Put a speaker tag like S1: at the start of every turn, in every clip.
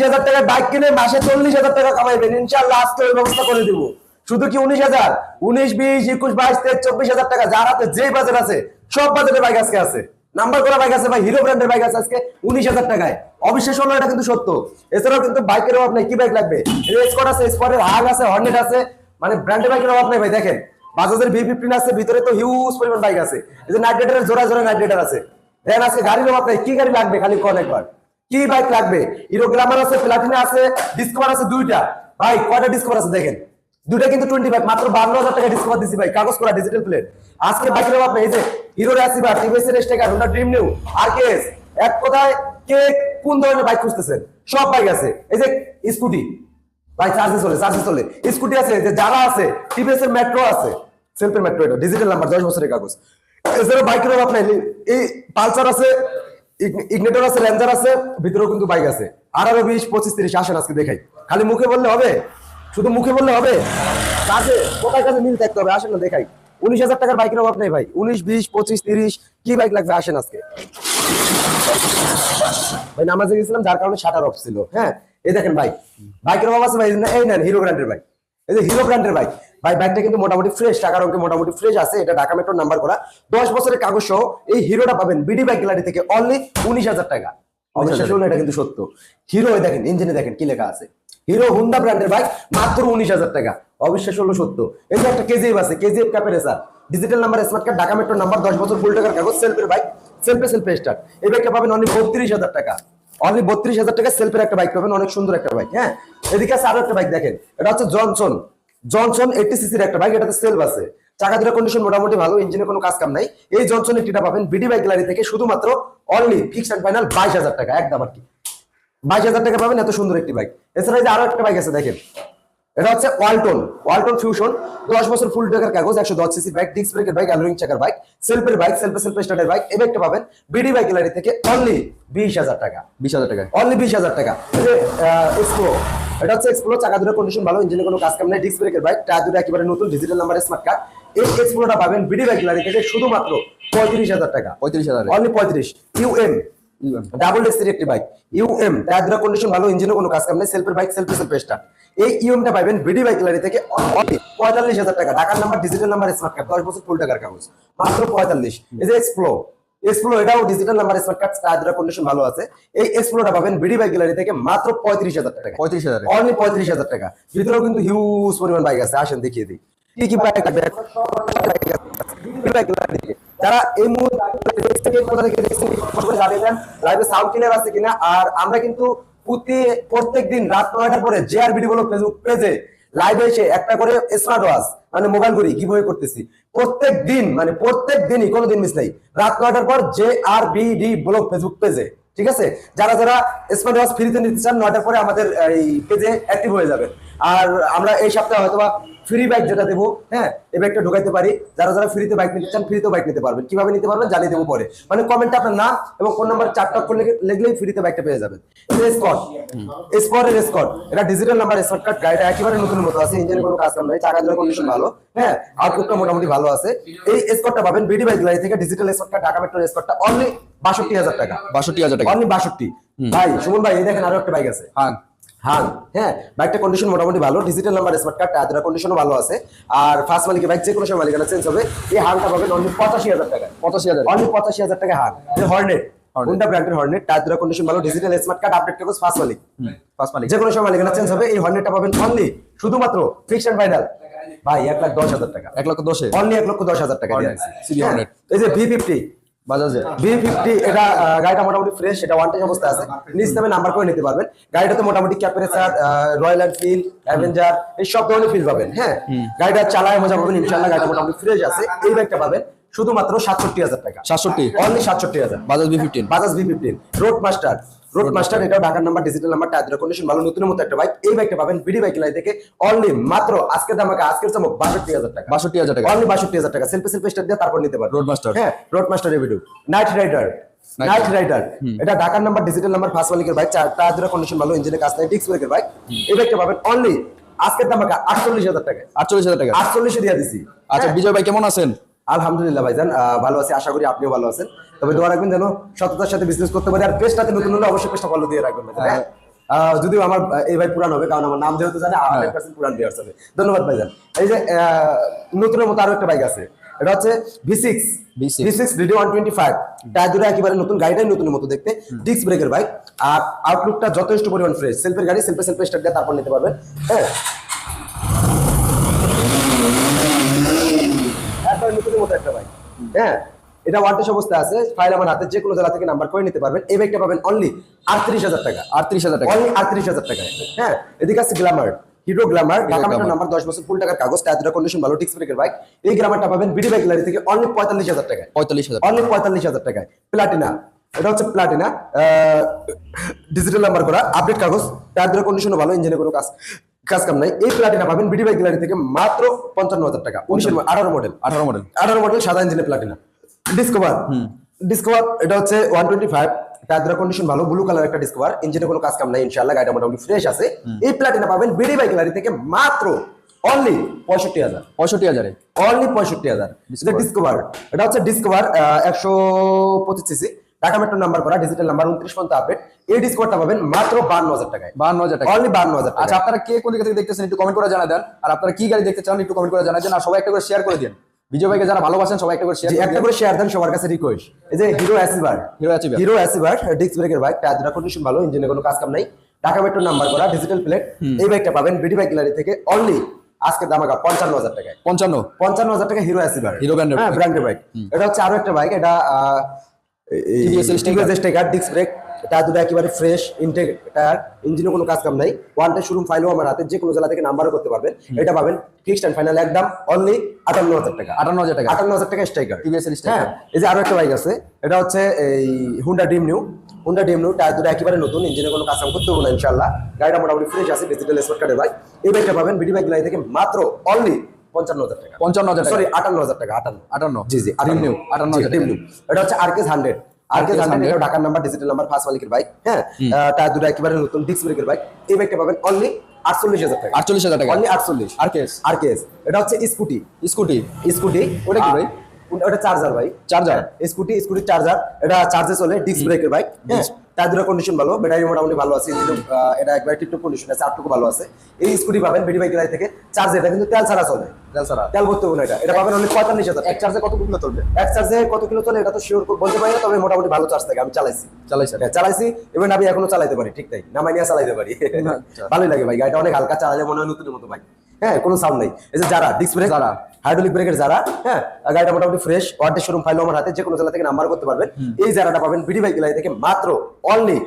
S1: বিশ হাজার টাকা বাইক কিনে মাসে চল্লিশ হাজার টাকা কামাইবেন। ইনশাল্লাহ আজকে ওই ব্যবস্থা করে দিব। শুধু কি উনিশ হাজার? উনিশ, বিশ, একুশ, বাইশ, তেইশ, চব্বিশ হাজার টাকা যার হাতে যে বাজেট আছে, সব বাজেটের বাইক আজকে আছে। নাম্বার করা বাইক আছে ভাই হিরো ব্র্যান্ডের বাইক আছে আজকে উনিশ হাজার টাকায়। অবিশ্বাস হলো এটা কিন্তু সত্য। এছাড়াও কিন্তু বাইকের অভাব নেই। কি বাইক লাগবে? স্কট আছে স্পটের হাগ আছে হর্নেট আছে মানে ব্র্যান্ডের বাইকের অভাব নেই ভাই, দেখেন। বাজাজের ভি ফিফটিন আছে, ভিতরে তো হিউজ পরিমাণ বাইক আছে। এই নাইট রাইডারের জোড়া জোড়া নাইট রাইডার আছে। দেন আজকে গাড়ির অভাব নেই। কি গাড়ি লাগবে খালি কোন একবার? কি বাইক লাগবে? হিরো গ্লামার আছে প্লাটিনা আছে ডিসকভার আছে দুইটা। ভাই, কয়টা ডিসকভার আছে দেখেন? দুইটা কিন্তু টোয়েন্টি ফাইভ মাত্র বান্ন হাজার টাকা ডিসকভার দিছি ভাই, কাগজ করা ডিজিটাল প্লেট আজকে বাইকের অভাব এই যে হিরো রাসিবা টিভিএস এর স্টেকার হোন্ডা ড্রিম নিউ আরকেএস এক কথায় কে কোন ধরনের বাইক খুঁজতেছেন? সব বাইক আছে। এই যে স্কুটি ভাই চার্জে চলে চার্জে চলে। স্কুটি আছে যে যারা আছে টিভিএস এর মেট্রো আছে। সেলফের মেট্রো এটা ডিজিটাল নাম্বার দশ বছরের কাগজ। এছাড়া বাইকের অভাব নাই, এই পালসার আছে ইগনেটর আছে রেঞ্জার আছে, ভিতরেও কিন্তু বাইক আছে। আঠারো, বিশ, পঁচিশ, তিরিশ, আসেন আজকে দেখাই। খালি মুখে বললে হবে? শুধু মুখে বললে হবে? কাছে কোথায় কাছে মিল থাকতে হবে? আসেন না, দেখাই। উনিশ হাজার টাকার বাইকের অভাব নেই ভাই। উনিশ, বিশ, পঁচিশ, তিরিশ, কি বাইক লাগবে? আসেন আজকে। ভাই, নামাজে গেছিলাম, যার কারণে শাটার অফ ছিল। হ্যাঁ? এই দেখেন বাইক বাইকের অভাব আছে ভাই, এই নেন হিরো ব্র্যান্ডের বাইক এই যে হিরো ব্র্যান্ডের বাইক ভাই বাইকটা কিন্তু মোটামুটি ফ্রেশ টাকার অঙ্কে মোটামুটি ফ্রেশ আছে এটা ঢাকা মেট্রোর নাম্বার করা। দশ বছরের কাগজ সহ এই হিরোটা পাবেন বিডি বাইক গ্যালারি থেকে অনলি উনিশ হাজার টাকা। অবশ্যই এটা কিন্তু সত্য। হিরো দেখেন ইঞ্জিনে দেখেন কি লেখা আছে। হিরো হুন্ডা ব্র্যান্ডের বাইক মাত্র উনিশ হাজার টাকা। অবিশ্বাস হলো সত্য। এই যে একটা কেজিএফ আছে KGF ক্যাপের sir digital number smart card Dhaka metro number দশ বছর ফুল টাকার কাগজ সেলফের বাইক সেলফে সেলফে স্টার্ট এই বাইকটা পাবেন অনলি বত্রিশ হাজার টাকা। অনলি বত্রিশ হাজার টাকা সেলফের একটা বাইক পাবেন, অনেক সুন্দর একটা বাইক হ্যাঁ? এদিকে আছে আরও একটা বাইক দেখেন, এটা হচ্ছে জনসন জনসন এইটি সিসির একটা বাইক এটাতে সেলফ আছে। চাকা ধরে কন্ডিশন মোটামুটি ভালো ইঞ্জিনে কোনো কাজ কাম নাই। এই জনসন একটিটা পাবেন বিডি বাইক গ্যালারি থেকে শুধুমাত্র অনলি ফিক্স অ্যান্ড ফাইনাল বাইশ হাজার টাকা, একদম আর কি। বাইশ হাজার টাকা পাবেন, এত সুন্দর একটি বাইক এছাড়া আরও একটা বাইক আছে, দেখেন। এটা হচ্ছে ওয়ালটন ওয়ালটন ফিউশন দশ বছর ফুল টাকার কাগজ একশো দশ সিসি বাইক ডিস্ক ব্রেকের বাইক অ্যালোরিং চাকার বাইক সেলফের বাইক সেলফে সেলফে স্টার্টের বাইক এই বাইকটা পাবেন বিডি বাইক গ্যালারি থেকে অনলি বিশ হাজার টাকা।
S2: বিশ হাজার টাকা।
S1: অনলি বিশ হাজার টাকা। এক্সপ্লো এটা হচ্ছে এক্সপ্লো চাকা দুটো কন্ডিশন ভালো ইঞ্জিনে কোনো কাজ কাম নেই ডিস্ক ব্রেকের বাইক টায়ার দুটো একেবারে নতুন ডিজিটাল নাম্বার স্মার্ট কার্ড এই এক্সপ্লোটা পাবেন বিডি বাইক গ্যালারি থেকে শুধুমাত্র পঁয়ত্রিশ হাজার টাকা।
S2: পঁয়ত্রিশ হাজার।
S1: অনলি পঁয়ত্রিশ ইউএম ডাবল ডেক্সের একটি বাইক ইউএম টায়ার দুটো কন্ডিশন ভালো ইঞ্জিনে কোনো কাজ কাম নেই সেলফের বাইক সেলফে সেলফে স্টার্ট এই ইউএমটা পাবেন বিডি বাইক গ্যালারি থেকে পঁয়তাল্লিশ হাজার টাকা। ঢাকার number digital number smart card দশ বছর ফুল টাকার কাগজ। মাত্র পঁয়তাল্লিশ। এই যে এক্সপ্লো এক্সপ্লো এটাও digital number smart card tyre দুটো কন্ডিশন ভালো আছে। এই এক্সপ্লোটা পাবেন বিডি বাইক গ্যালারি থেকে মাত্র পঁয়ত্রিশ হাজার টাকা।
S2: পঁয়ত্রিশ হাজার।
S1: অনলি পঁয়ত্রিশ হাজার টাকা। ভিতরেও কিন্তু হিউজ পরিমাণ বাইক আছে। আসেন দেখিয়ে দিই। কি কি বাইক আছে। কি? যারা এই মুহূর্তে সাউন্ড ক্লিয়ার আছে কিনা, আর আমরা কিন্তু প্রতি প্রত্যেক দিন রাত নয়টার পরে জে আর ভিডিও ফেসবুক পেজে লাইভে এসে একটা করে স্মার্ট ওয়াচ মানে মোবাইল ঘড়ি গিভওয়ে করতেছি। প্রত্যেক দিন মানে প্রত্যেক দিনই কোনো দিন মিস নেই। রাত নয়টার পর J R BD blog Facebook পেজে ঠিক আছে? যারা যারা স্মার্ট ওয়াচ ফ্রিতে নিতে চান, নয়টার পরে আমাদের এই পেজে অ্যাক্টিভ হয়ে যাবেন। আর আমরা এই সপ্তাহে হয়তোবা ফ্রি বাইক যেটা দেবো হ্যাঁ এই বাইকটা ঢুকাইতে পারি। যারা যারা ফ্রিতে বাইক নিতে চান ফ্রিতে বাইক নিতে পারবেন। কীভাবে নিতে পারবেন জানিয়ে দেবো পরে। মানে কমেন্টে আপনার নাম এবং ফোন নাম্বার চারটা করলে লিখলেই ফ্রিতে বাইকটা পেয়ে যাবেন। স্কট স্পটের স্কট এটা ডিজিটাল নাম্বার স্মার্ট কার্ড গাড়িটা একেবারে নতুন মতো আছে ইঞ্জিনের কোনো কাজ নাই চাকা জোড়া কন্ডিশন ভালো হ্যাঁ আউটলুকটা মোটামুটি ভালো আছে। এই স্কটটা পাবেন বিডি বাইক লাইন থেকে ডিজিটাল স্কট কার্ড ঢাকা মেট্রো স্কটটা অনলি বাষট্টি হাজার টাকা।
S2: বাষট্টি হাজার টাকা।
S1: অনলি বাষট্টি। ভাই সুমন ভাই এই দেখেন আরও একটা বাইক আছে।
S2: হ্যাঁ।
S1: হাং হ্যাঁ বাইকটা কন্ডিশন মোটামুটি ভালো digital number smart card tyre কন্ডিশনও ভালো আছে। আর ফার্স্ট মালিকের বাইক যে কোনো সময় মালিকানা চেঞ্জ হবে এই হাংটা পাবেন অনলি পঁচাশি হাজার টাকা।
S2: পঁচাশি হাজার।
S1: অনলি পঁচাশি হাজার টাকা হাং হর্নেট কোনটা ব্র্যান্ডের হর্নেট টায়ার কন্ডিশন ভালো ডিজিটাল স্মার্ট কার্ড আপডেট কাগজ ফার্স্ট মালিক।
S2: পাঁচ মালিক।
S1: যে কোনো সময় মালিকানা চেঞ্জ হবে এই হর্নেটটা পাবেন অনলি শুধুমাত্র ফাইনাল ভাই এক লাখ দশ হাজার টাকা।
S2: এক লক্ষ দশে।
S1: অনলি এক লক্ষ দশ হাজার টাকা। এই যে ভি ফিফটি বি ফিফটি এটা গাড়িটা মোটামুটি ফ্রেশ এটা ওয়ান আছে। নিজ নামে নাম্বার করে নিতে পারবেন। গাড়িটাতে মোটামুটি ক্যাপারেসার রয়্যাল এনফিল্ড অ্যাভেঞ্জার এই সব ধরনের ফিল পাবেন হ্যাঁ? গাড়িটা চালায় মজা পাবেন ইনশাল্লাহ গাড়িটা মোটামুটি ফ্রেশ আছে। এই ব্যাগটা পাবেন। শুধুমাত্র সাতষট্টি হাজার টাকা।
S2: সাতষট্টি?
S1: অনলি সাতষট্টি হাজার।
S2: Bajaj V fifteen
S1: Bajaj V fifteen road master road master এটাও ঢাকার number digital number tyre condition ভালো নতুনের মতো একটা বাইক এই বাইকটা পাবেন বিডি বাইক লাই থেকে অনলি মাত্র আজকের দামাকে আজকের চমক বাষট্টি হাজার টাকা।
S2: বাষট্টি হাজার টাকা।
S1: অনলি বাষট্টি হাজার টাকা। সেলফি সেলফি স্টার দিয়ে তারপর নিতে পারবেন।
S2: Road Master।
S1: হ্যাঁ road master night rider night rider এটা ঢাকার নাম্বার ডিজিটাল নাম্বার ফার্স্ট মালিকের বাইক টায়ার কন্ডিশন ভালো ইঞ্জিনের কাজ নাই ডিস্ক ব্রেকের বাইক এই বাইকটা পাবেন অনলি আজকের দামাকে আটচল্লিশ হাজার টাকা
S2: আটচল্লিশ হাজার টাকা
S1: আটচল্লিশে দিয়ে দিছি।
S2: আচ্ছা
S1: হ্যাঁ।
S2: বিজয় ভাই কেমন আছেন?
S1: আলহামদুলিল্লাহ ভাইজান ভালো আছি আশা করি আপনিও ভালো আছেন। তবে দোয়া রাখবেন যেন সততার সাথে বিজনেস করতে পারি আর পেজটাতে নতুন হলে অবশ্যই পেজটা ফলো দিয়ে রাখবেন ভাইজান, হ্যাঁ? যদিও আমার এই ভাই পুরান হবে কারণ আমার নাম যেহেতু জানে হান্ড্রেড পার্সেন্ট পুরান ভিউয়ার্স হবে। ধন্যবাদ ভাইজান। এই যে নতুনের মতো আরও একটা বাইক আছে এটা হচ্ছে V six V six video one twenty five tyre দুটো একেবারে নতুন গাড়িটাই নতুনের মতো দেখতে ডিস্ক ব্রেকের বাইক আর আউটলুকটা যথেষ্ট পরিমাণ ফ্রেশ সেলফের গাড়ি সেলফে সেলফে স্টার্ট দিয়ে তারপর নিতে পারবেন হ্যাঁ? নতুনের মতো একটা বাইক হ্যাঁ? এটা অবস্থা আছে। ফাইল আমার হাতে যে কোনো জেলা থেকে নাম্বার করে নিতে পারবেন। এই বাইকটা পাবেন অনলি আটত্রিশ হাজার টাকা।
S2: আটত্রিশ হাজার টাকা।
S1: অনলি আটত্রিশ হাজার টাকায়। হ্যাঁ? এদিকে আছে glamour Hero glamour Dhaka metro number দশ বছর ফুল টাকার কাগজ টায়ার কন্ডিশন ভালো টিক্স ব্রেকের বাইক এই গ্ল্যামারটা পাবেন বিডি বাইক গ্যালারি থেকে অনলি পঁয়তাল্লিশ হাজার টাকায়।
S2: পঁয়তাল্লিশ হাজার
S1: অনলি পঁয়তাল্লিশ হাজার টাকায়। প্লাটিনা এটা হচ্ছে প্লাটিনা ডিজিটাল নাম্বার করা। আপডেট কাগজ। টায়ার কন্ডিশনও ভালো ইঞ্জিনে কোনো কাজ কাজ কাম নাই। এই প্লাটিনা পাবেন বিডি বাইক গ্যালারি থেকে মাত্র পঞ্চান্ন হাজার টাকা। উনিশের আঠারো মডেল
S2: আঠারো মডেল
S1: আঠারো মডেল সাদা ইঞ্জিনের প্লাটিনা ডিসকভার ডিসকভার এটা হচ্ছে one twenty five tyre condition ভালো ব্লু কালার একটা ডিসকভার ইঞ্জিনে কোনো কাজ কাম নাই ইনশাল্লাহ গাড়িটা মোটামুটি ফ্রেশ আছে। এই প্লাটিনা পাবেন বিডি বাইক গ্যালারি থেকে মাত্র অনলি পঁয়ষট্টি হাজার।
S2: পঁয়ষট্টি হাজারে।
S1: অনলি পঁয়ষট্টি হাজার। ডিসকভার এটা হচ্ছে ডিসকভার একশো পঁচিশ সিসি ঢাকা মেট্রো নাম্বার করা ডিজিটাল নাম্বার উনত্রিশ পর্যন্ত আপডেট এই পাবেন মাত্র বান্ন হাজার টাকায়
S2: বান্ন হাজার টাকা
S1: অনলি বান্ন হাজার
S2: আচ্ছা আপনারা কে কোন থেকে দেখতেছেন একটু কমেন্ট করে জানা দেন আর আপনারা কি গাড়ি দেখতে চান একটু কমেন্ট করে জানা দেন আর সবাই একটা করে শেয়ার করে দিন বিজয় ভাইকে যারা ভালোবাসেন সবাই একটা করে শেয়ার
S1: একটা করে শেয়ার দেন সবার কাছে রিকোয়েস্ট এই যে Hero Achiever
S2: Hero Activa।
S1: Hero Achiever disc ব্রেকের বাইক কন্ডিশন ভালো ইঞ্জিনে কোনো কাজ কাম নাই ঢাকা মেট্রো নাম্বার করা ডিজিটাল প্লেট এই বাইকটা পাবেন বিডি বাইক গ্যালারি থেকে অনলি আজকে দামাকা পঞ্চান্ন হাজার টাকায়
S2: পঞ্চান্ন
S1: পঞ্চান্ন হাজার টাকা হিরো অ্যাসিভার হ্যাঁ ব্র্যান্ডের বাইক এটা হচ্ছে আরও একটা বাইক এটা ডিস্ক ব্রেক টায়ার দুটো একেবারে ফ্রেশ ইনটেক টায়ার ইঞ্জিনে কোনো কাজ কাম নাই। ওয়ান টাইম শোরুম ফাইলও আমার হাতে যে কোনো জেলা থেকে নাম্বারও করতে পারবেন। এটা পাবেন ফিক্সড অ্যান্ড ফাইনাল একদম অনলি আটান্ন হাজার টাকা।
S2: আটান্ন হাজার টাকা।
S1: আটান্ন হাজার টাকা স্ট্রাইকার
S2: sticker।
S1: হ্যাঁ এই যে আরও একটা বাইক আছে এটা হচ্ছে এই Honda Dream new Honda Dream new tyre দুটো একেবারে নতুন ইঞ্জিনে কোনো কাজ কাম করতে হবে না ইনশাল্লাহ গাড়িটা মোটামুটি ফ্রেশ আছে ডিজিটাল স্পট কার্ডের বাইক এই বাইকটা পাবেন বিডি বাইক লাইন থেকে মাত্র অনলি পঞ্চান্ন হাজার টাকা।
S2: পঞ্চান্ন হাজার
S1: সরি আটান্ন হাজার টাকা আটান্ন।
S2: আটান্ন।
S1: জি জি
S2: আটান্ন। হাজার
S1: ডিম এটা হচ্ছে RKS hundred RKS
S2: RKS
S1: hundred
S2: 100
S1: এটা ঢাকার নাম্বার ডিজিটাল নাম্বার ফার্স্ট মালিকের বাইক হ্যাঁ? দুটো একেবারে নতুন ডিস্ক ব্রেকের বাইক এই বাইকটা পাবেন অনলি আটচল্লিশ হাজার টাকা।
S2: আটচল্লিশ হাজার টাকা।
S1: অনলি আটচল্লিশ।
S2: RKS
S1: আরকেস এটা হচ্ছে স্কুটি
S2: স্কুটি
S1: স্কুটি
S2: ওটা কি ভাই?
S1: ওটা চার্জার ভাই।
S2: চার্জার
S1: স্কুটি স্কুটি চার্জার এটা চার্জে চলে ডিস্ক ব্রেকের বাইক দুটো কন্ডিশন ভালো ব্যাটারি মোটামুটি ভালো আছে এটা একবার কন্ডিশন আছে আটটুকু ভালো আছে। এই স্কুটি পাবেন বিডি বাইক থেকে চার্জ এটা কিন্তু তেল ছাড়া চলে।
S2: তেল ছাড়া।
S1: তেল ভরতে হবে এটা। এটা পাবেন অনলি পঁয়তাল্লিশ হাজার
S2: এক চার্জে কত কিলো চলবে?
S1: এক চার্জে কত কিলো চলে এটা তো শিওর বলতে পারি না তবে মোটামুটি ভালো চার্জ থাকে আমি চালাইছি। হ্যাঁ, চালাইছি এবং আমি এখনও চালাইতে পারি ঠিক তাই। নামাই নিয়ে চালাইতে পারি। ভালোই লাগে ভাই গাড়িটা অনেক হালকা চালালে মনে হয় নতুন মতো ভাই হ্যাঁ কোনো সাউন্ড নেই। এই যে যারা ডিস্ক ব্রেক
S2: যারা।
S1: হাইড্রোলিক ব্রেকের যারা হ্যাঁ গাড়িটা মোটামুটি ফ্রেশ ওয়ার্ডের শোরুম ফাইল আমার হাতে যে কোনো জেলা থেকে নাম্বার করতে পারবেন। এই যারাটা পাবেন বিডি বাইক গ্যালারি থেকে মাত্র অনলি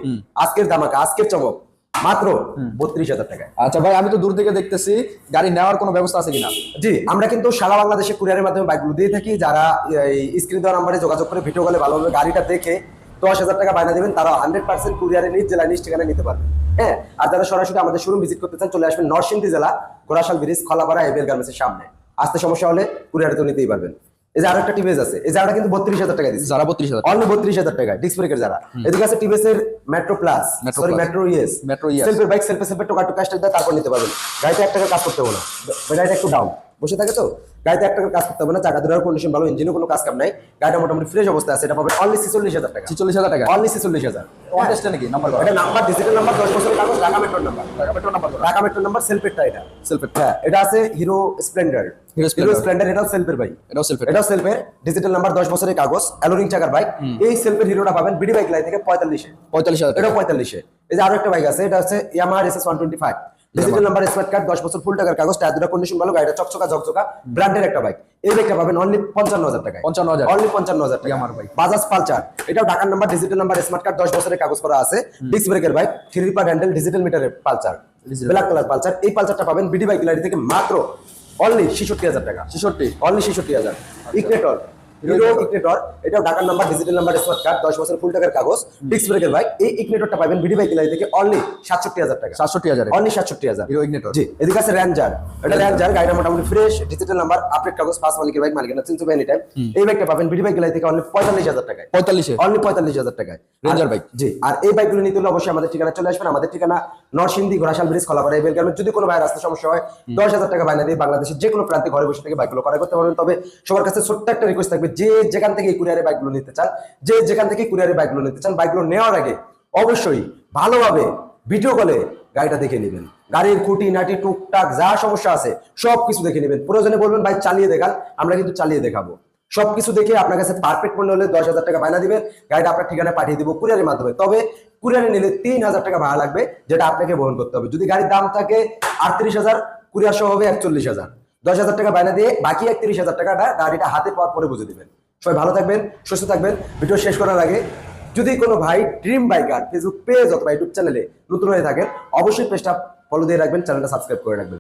S1: আজকের দামাকা আজকের চমক মাত্র বত্রিশ হাজার টাকা
S2: আচ্ছা ভাই আমি তো দূর থেকে দেখতেছি গাড়ি নেওয়ার কোনো ব্যবস্থা আছে কিনা?
S1: জি আমরা কিন্তু সারা বাংলাদেশে কুরিয়ারের মাধ্যমে বাইকগুলো দিয়ে থাকি। যারা এই স্ক্রিন দেওয়া নাম্বারে যোগাযোগ করে ভিডিও কলে ভালোভাবে গাড়িটা দেখে দশ হাজার টাকা বায়না দেবেন তারা হান্ড্রেড পার্সেন্ট কুরিয়ারে নিজ জেলায় নিজ ঠিকানা নিতে পারবে। হ্যাঁ? আর যারা সরাসরি আমাদের শোরুম ভিজিট করতে চান চলে আসবেন নরসিংদী জেলা গোরাশাল ব্রিজ খলাপাড়া এবিএল গার্মেন্টসের সামনে। আসতে সমস্যা হলে কুরিয়ারে তো নিতেই পারবেন। এই যে টিভিএস আছে এই যারা কিন্তু বত্রিশ হাজার টাকা দিচ্ছে।
S2: যারা বত্রিশ হাজার
S1: অনলি বত্রিশ হাজার টাকা ডিস্ক ব্রেকের যারা। এদিকে আছে টিভিএস এর metro plus sorry. Metro ES
S2: Metro ES
S1: সেলফের বাইক সেলফে সেলফে টোকা টোকা তারপর নিতে পারবেন। গাড়িতে এক টাকার কাজ করতে হবে না। গাড়িটা একটু ডাউন বসে থাকে তো? গাড়িতে এক টাকার কাজ করতে হবে না চাকা দুটার কন্ডিশন ভালো ইঞ্জিনও কোনো কাজ কাম নাই গাড়িটা মোটামুটি ফ্রেশ অবস্থা আছে এটা পাবেন অনলি ছিচল্লিশ হাজার টাকা।
S2: ছিচল্লিশ হাজার টাকা?
S1: অনলি ছিচল্লিশ হাজার।
S2: নাকি? নাম্বার
S1: এটা নাম্বার ডিজিটাল নাম্বার দশ বছরের কাগজ ঢাকা মেট্রোর number Dhaka metro number Dhaka মেট্রোর নাম্বার এটা। হ্যাঁ এটা আছে Hero Splendor Hero
S2: Splendor।
S1: Splendor এটাও সেলফের বাইক
S2: এটাও সেলফের
S1: এটাও সেলফের ডিজিটাল নাম্বার দশ বছরের কাগজ অ্যালোরিং চাকার বাইক এই সেলফের হিরোটা পাবেন বিডি বাইক লাই থেকে পঁয়তাল্লিশে।
S2: পঁয়তাল্লিশ হাজার টাকা।
S1: এটাও পঁয়তাল্লিশে। এই যে আরও একটা বাইক আছে এটা হচ্ছে Yamaha one twenty five digital number smart card দশ বছর ফুল টাকার কাগজ টায়ার দুটা কন্ডিশন ভালো গাড়িটা চকচকা ঝকচকা ব্র্যান্ডের একটা বাইক এই বাইকটা পাবেন অনলি পঞ্চান্ন হাজার টাকা
S2: 55,000
S1: অনলি পঞ্চান্ন হাজার টাকা
S2: Yamaha bike।
S1: বাজাজ পালচার এটাও ঢাকার number digital number smart card দশ বছরের কাগজ করা আছে। ডিস্ক ব্রেকের bike three per handle digital মিটারের পালচার। ব্ল্যাক কালার পালচার এই পালচারটা পাবেন বিডি বাইক গ্যালারি থেকে মাত্র অনলি ছেষট্টি হাজার টাকা।
S2: ছেষট্টি।
S1: অনলি ছেষট্টি হাজার। ইকুয়েটর হিরো ইকুয়েটর এটাও ঢাকার number digital number smart card দশ বছর ফুল টাকার কাগজ ডিস্ক ব্রেকের বাইক এই ইকুয়েটরটা পাবেন বিডি বাইক গ্যালারি থেকে অনলি সাতষট্টি হাজার টাকা।
S2: সাতষট্টি হাজারে।
S1: অনলি সাতষট্টি হাজার।
S2: হিরো ইগনেটর
S1: জি এদিকে আছে র্যাঞ্জার এটা র্যাঞ্জার গাড়িটা মোটামুটি ফ্রেশ ডিজিটাল নাম্বার আপডেট কাগজ ফার্স্ট মালিকের বাইক মালিকের চিন্তা এনি টাইম এই বাইকটা পাবেন বিডি বাইক গ্যালারি থেকে অনলি পঁয়তাল্লিশ হাজার টাকায়।
S2: পঁয়তাল্লিশে?
S1: অনলি পঁয়তাল্লিশ হাজার টাকায়।
S2: Ranger
S1: আর- জি আর এই বাইকগুলো নিতে হলে অবশ্যই আমাদের ঠিকানা চলে আসবেন। আমাদের ঠিকানা নরসিংদী ঘোড়াশাল ব্রিজ খলাপাড়া এই বেলগ্রামে যদি কোনো বাইরে আসতে সমস্যা হয় দশ হাজার টাকা বাইনা দিয়ে বাংলাদেশের যে কোনো প্রান্তে ঘরে বসে থেকে বাইকগুলো করা করতে পারবেন। তবে সবার কাছে ছোট্ট একটা রিকোয়েস্ট থাকবে যে যেখান থেকে কুরিয়ারে বাইকগুলো নিতে চান, যে যেখান থেকে কুরিয়ারে বাইকগুলো নিতে চান বাইকগুলো নেওয়ার আগে অবশ্যই ভালোভাবে ভিডিও কলে গাড়িটা দেখে নেবেন। গাড়ির খুঁটি, নাটি, টুকটাক যা সমস্যা আছে সব কিছু দেখে নেবেন। প্রয়োজনে বলবেন, ভাই, চালিয়ে দেখান, আমরা কিন্তু চালিয়ে দেখাবো। সবকিছু দেখে আপনার কাছে পারফেক্ট মনে হলে দশ হাজার টাকা বায়না দিবেন, গাড়িটা আপনার ঠিকানায় পাঠিয়ে দিব কুরিয়ারের মাধ্যমে। তবে কুরিয়ারে নিলে তিন হাজার টাকা ভাড়া লাগবে, যেটা আপনাকে বহন করতে হবে। যদি গাড়ির দাম থাকে আটত্রিশ হাজার, কুরিয়ার সহ হবে একচল্লিশ হাজার। দশ হাজার টাকা বায়না দিয়ে বাকি একত্রিশ হাজার টাকাটা গাড়িটা হাতে পাওয়ার পরে বুঝে দিবেন। সবাই ভালো থাকবেন, সুস্থ থাকবেন। ভিডিও শেষ করার আগে যদি কোনো ভাই ড্রিম বাইকার ফেসবুক পেজ অথবা ইউটিউব চ্যানেলে নতুন হয়ে থাকেন, অবশ্যই পেজটা ফলো দিয়ে রাখবেন চ্যানেলটা সাবস্ক্রাইব করে রাখবেন।